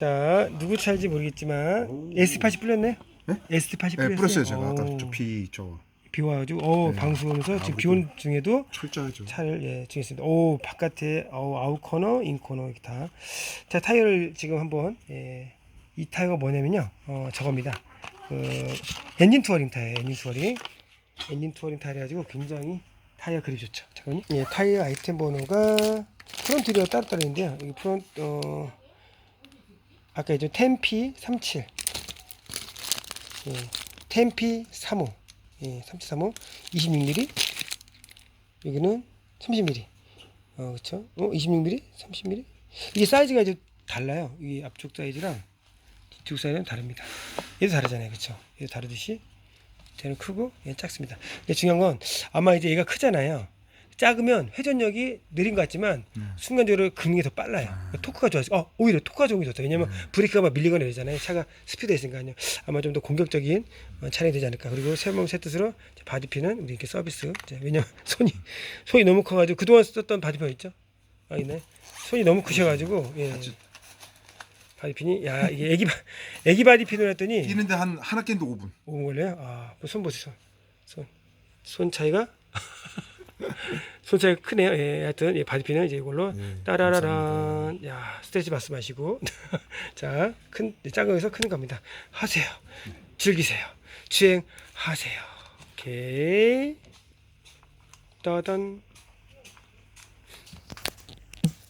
자, 누구 차인지 모르겠지만 S80 풀렸네? 네? S80 네, 풀렸어요. 풀었어요 제가 아까 오, 저비 저 비 와가지고 어 네. 방수 오면서 지금. 비온 중에도 철저하죠. 차를 예 중했습니다. 오 바깥에 어, 아웃 코너, 인 코너 이렇게 다. 자 타이어를 지금 한번 예, 이 타이어가 뭐냐면요. 어 저겁니다. 그 엔진 투어링 타이어, 엔진 투어링, 엔진 투어링 타이어 가지고 굉장히 타이어 그립 좋죠. 잠깐만요. 예 타이어 아이템 번호가 프론트 리어 따로따로 있는데요. 여기 프론트 어 아까 이제 템피 37, 예 템피 35, 예 3735, 26mm. 여기는 30mm. 어, 그쵸? 어, 26mm? 30mm? 이게 사이즈가 이제 달라요. 이 앞쪽 사이즈랑 뒤쪽 사이즈는 다릅니다. 얘도 다르잖아요. 그쵸? 얘도 다르듯이 얘는 크고 얘는 작습니다. 근데 중요한 건 아마 이제 얘가 크잖아요. 작으면 회전력이 느린 것 같지만 순간적으로 긁는 게더 빨라요. 그러니까 토크가 좋아서 어 오히려 토크가 좋은 게 좋다. 왜냐면 브레이크가 막 밀리거나 이러잖아요. 차가 스피드가 있으니까요. 아마 좀 더 공격적인 어, 차량이 되지 않을까. 그리고 세몸 이제 바디핀은 우리 이렇게 서비스. 왜냐면 손이 손이 너무 커가지고 그동안 썼던 바디핀 있죠? 아 있네. 손이 너무 크셔가지고 예. 바디핀이 야 이게 애기 바 애기 바디핀을 했더니 뛰는데 한 하나 깬도 5분. 오 원래요? 아, 그손 보세요. 손. 손. 손 차이가 손 차이가 크네요. 예, 하여튼 예, 바디핀은 이제 이걸로 예, 따라라란. 야, 스트레치 말씀하시고. 자, 큰 작은 거에서 큰 겁니다. 하세요. 즐기세요. 주행하세요. 오케이. 따단